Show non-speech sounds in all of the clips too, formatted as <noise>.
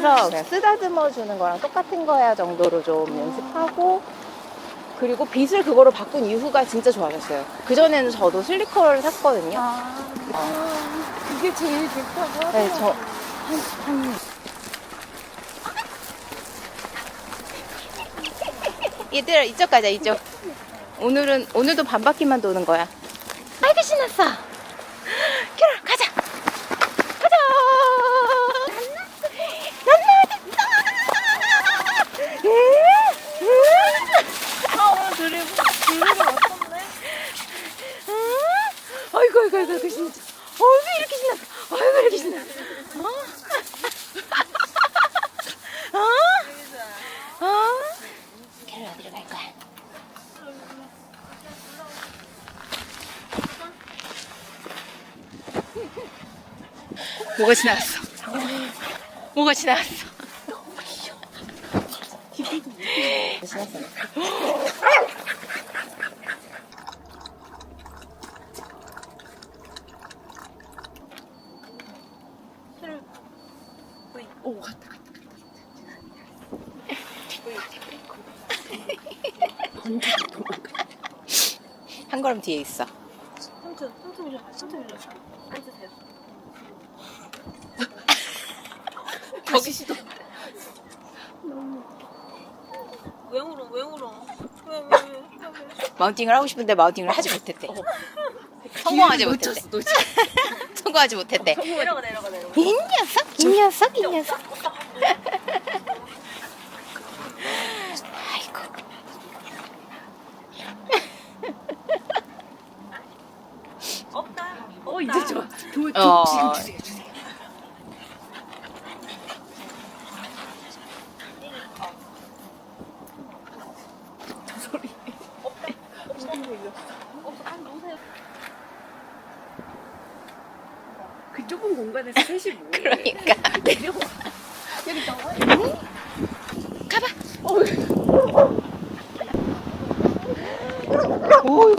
하면서 그냥 쓰다듬어 주는 거랑 똑같은 거야 정도로 좀 연습하고 그리고 빗을 그거로 바꾼 이후가 진짜 좋아졌어요. 그 전에는 저도 슬리커를 샀거든요. 아, 그게 제일 좋다고 하더라고요. 네, 저 한, 한. 얘들아 이쪽 가자 이쪽. 오늘은 오늘도 반 바퀴만 도는 거야. 아이고 신났어. 캐롤 가자. 가자. 난나됐다. 아, 오늘 드리블, 드리블 어떻네? 아이고 아이고 아이고 아이고 신나. 어왜 이렇게 신났어? 아이고 이렇게 신났어. 어? 어? 어? 캐롤 어디로 갈 거야? 뭐가 지나갔어? 뭐가 지나갔어? 오 갔다 갔다 한 걸음 뒤에 있어. 앉으세요. 거기 시도. 왜 울어, 왜 울어? 왜, 왜, 왜, 왜, 왜? 마운팅을 하고 싶은데 마운팅을 하지 못했대. 성공하지 못했대. <laughs> 성공하지 못했대. 내려가, 내려가, 내려가. 이 녀석, 이 녀석, 이 녀석. 아이고. 없다. 어 이제 좋아. 도, 도, 어. 지금 주세요 주세요. 저 소리. 없어, 빨리 놓으세요. 그 좁은 공간에서 셋이 뭐? <laughs> 그러니까. 내려와. 여기 나와. 가봐. 어, 오.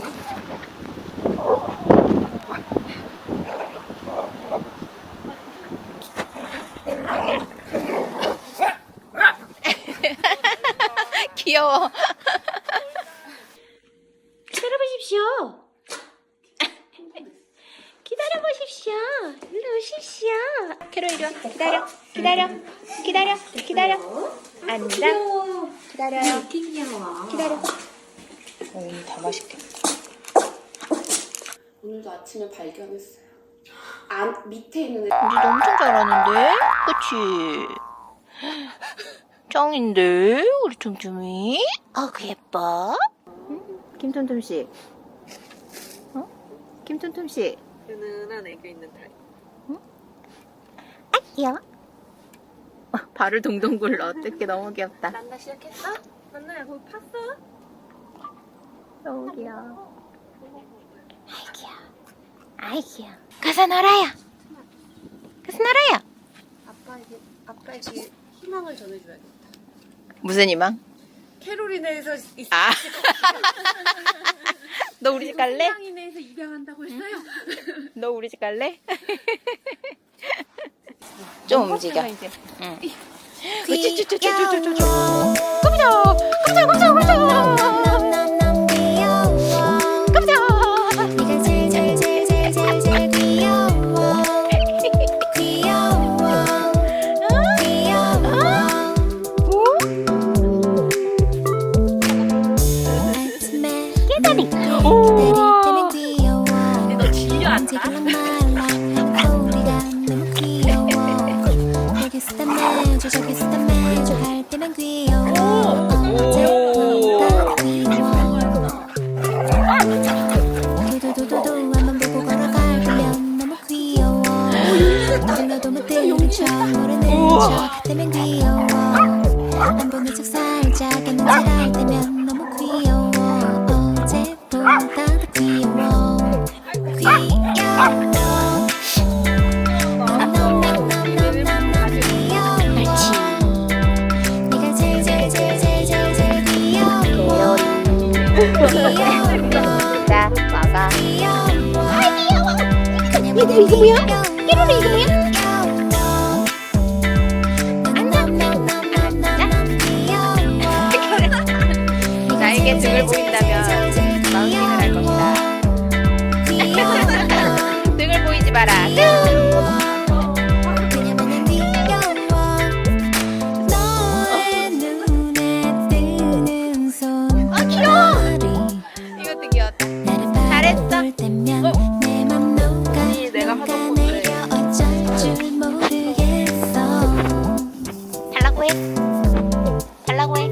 <laughs> 귀여워. 기다려보십시오. 기다려보십시오. 일로 오십시오. 캐롤 이리 와. 기다려. 기다려. 기다려. 기다려. 앉아. 기다려요. 기다려. 오, 다 맛있겠다. 오늘도 아침에 발견했어요. 안 밑에 있는 애 우리 엄청 잘하는데? 그치? 짱인데? 우리 tumtum이? 아그 예뻐? 응? 김tumtum씨 어? 김tumtum씨 은은한 애교 있는 다리. 아 귀여워 어, 발을 동동 굴러 어떡해 너무 귀엽다 <laughs> 난나 시작했어? 난나야, 거기 팠어? 너무 귀여워 아이 귀여워 아이 귀여워 가서 놀아요 가서 놀아요 아빠에게 아빠에게 희망을 전해줘야겠다. 무슨 희망? 캐롤리네에서 있- 아. <laughs> 너 우리 집 갈래? 희망이네에서 입양한다고 했어요. 너 우리 집 갈래? 좀 움직여. 응. 쭈쭈쭈쭈쭈쭈쭈. 내가 하던 건데. 달라고 해. 달라고 해.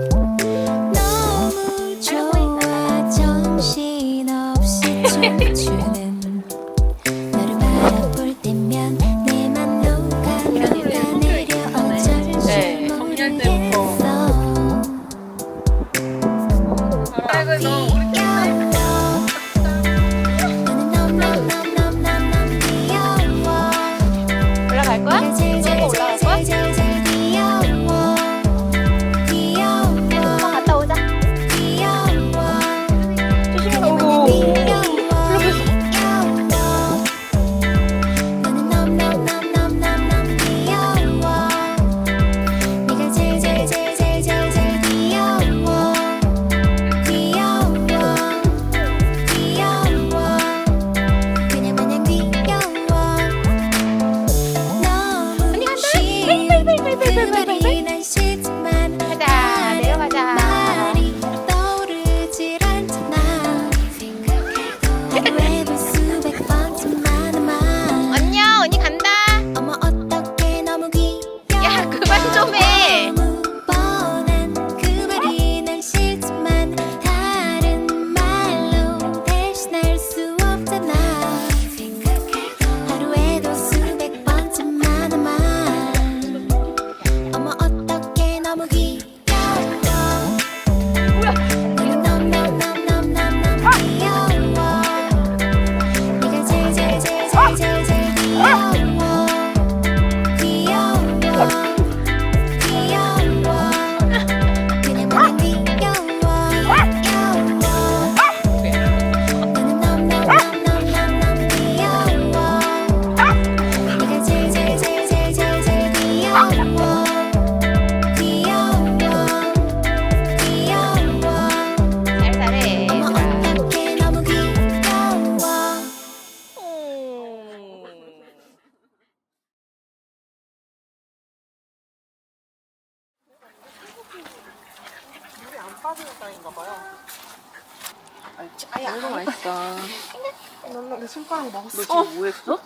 너내 손가락 먹었어. 너 지금 뭐 했어?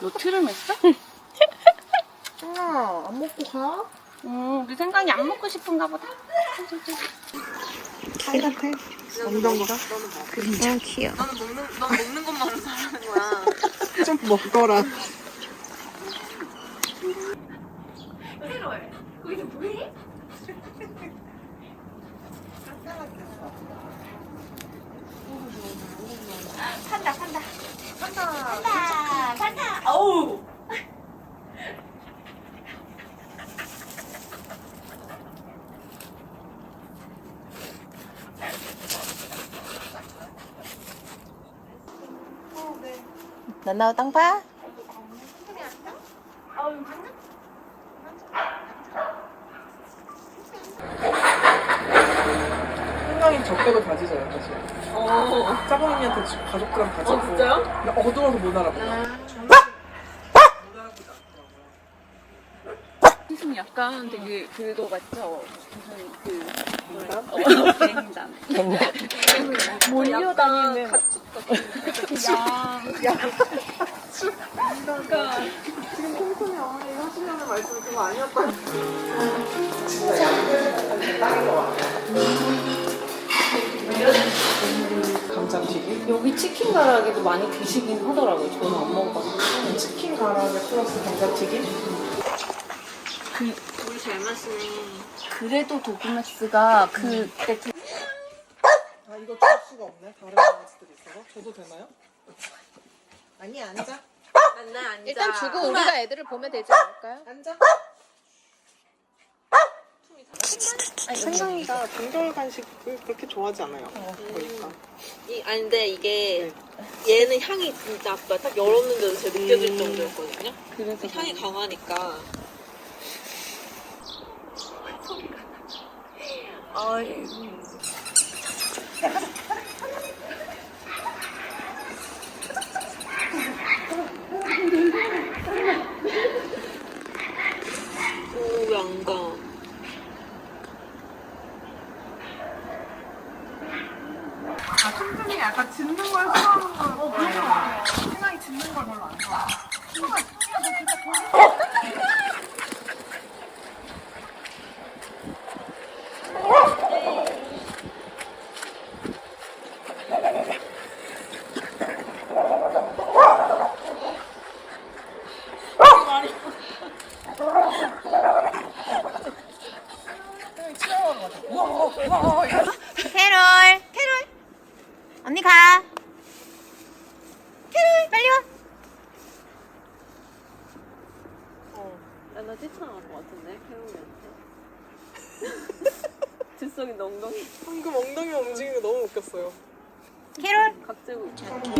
너 트름 했어? 안 먹고 가? 응, 우리 생강이 안 먹고 싶은가 보다. 엉덩이가? 너무 귀여워. 나는 먹는, 넌 먹는 것만 잘하는 거야. <laughs> 좀 먹더라. 너나우 땅파? 생강이 적게도 다지져요, 사실. 작은 언니한테 지- 가족들랑 다 지고. 어, 진짜요? 근데 어두워서 못 알아보나. 무슨 약간 되게 그거 같죠? 무슨 그? 어, 갱단. 몰려다니는 지금 콩콩이 어머니 하시려는 말씀이 그거 아니었다. 감자튀김? 여기 치킨 가라아게도 많이 드시긴 하더라고요. 저는 안 먹어봤어요. 치킨 가라age 플러스 감자튀김? 그 우리 잘 마시네. 그래도 도그맥스가 그때 아 이거 줄 수가 없네. 다른 마스들이 있어서. 저도 되나요? 아니 앉아. 만나 앉아. 일단 주고 우리가 애들을 보면 되지 않을까요? 앉아. 아, 생강이가 동절 간식을 그렇게 좋아하지 않아요. 어. 보니까. 이 아니 근데 이게 네. 얘는 향이 진짜 아까 딱 열었는데도 제가 느껴질 음. 정도였거든요. 그래서 향이 강하니까 아이고. 오, 왜안 가? 아, 춤추이 약간 짖는 걸 싫어하는 걸. 어, 그런 거. 희망이 짖는 걸 별로 안 좋아. 희망이 진짜 진짜 좋아. 쓰고